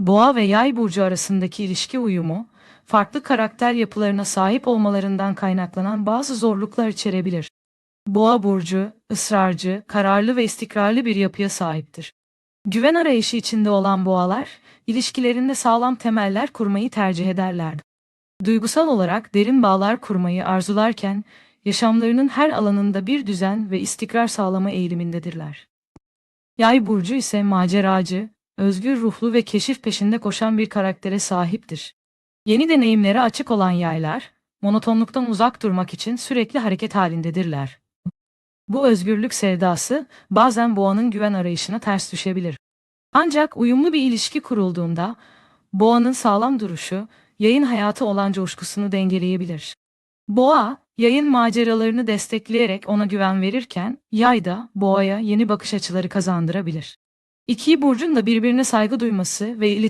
Boğa ve Yay burcu arasındaki ilişki uyumu, farklı karakter yapılarına sahip olmalarından kaynaklanan bazı zorluklar içerebilir. Boğa burcu, ısrarcı, kararlı ve istikrarlı bir yapıya sahiptir. Güven arayışı içinde olan boğalar, ilişkilerinde sağlam temeller kurmayı tercih ederler. Duygusal olarak derin bağlar kurmayı arzularken, yaşamlarının her alanında bir düzen ve istikrar sağlama eğilimindedirler. Yay burcu ise maceracı, özgür ruhlu ve keşif peşinde koşan bir karaktere sahiptir. Yeni deneyimlere açık olan yaylar, monotonluktan uzak durmak için sürekli hareket halindedirler. Bu özgürlük sevdası bazen boğanın güven arayışına ters düşebilir. Ancak uyumlu bir ilişki kurulduğunda boğanın sağlam duruşu yayın hayatı olan coşkusunu dengeleyebilir. Boğa, yayın maceralarını destekleyerek ona güven verirken yay da boğaya yeni bakış açıları kazandırabilir. İki burcun da birbirine saygı duyması ve iletişim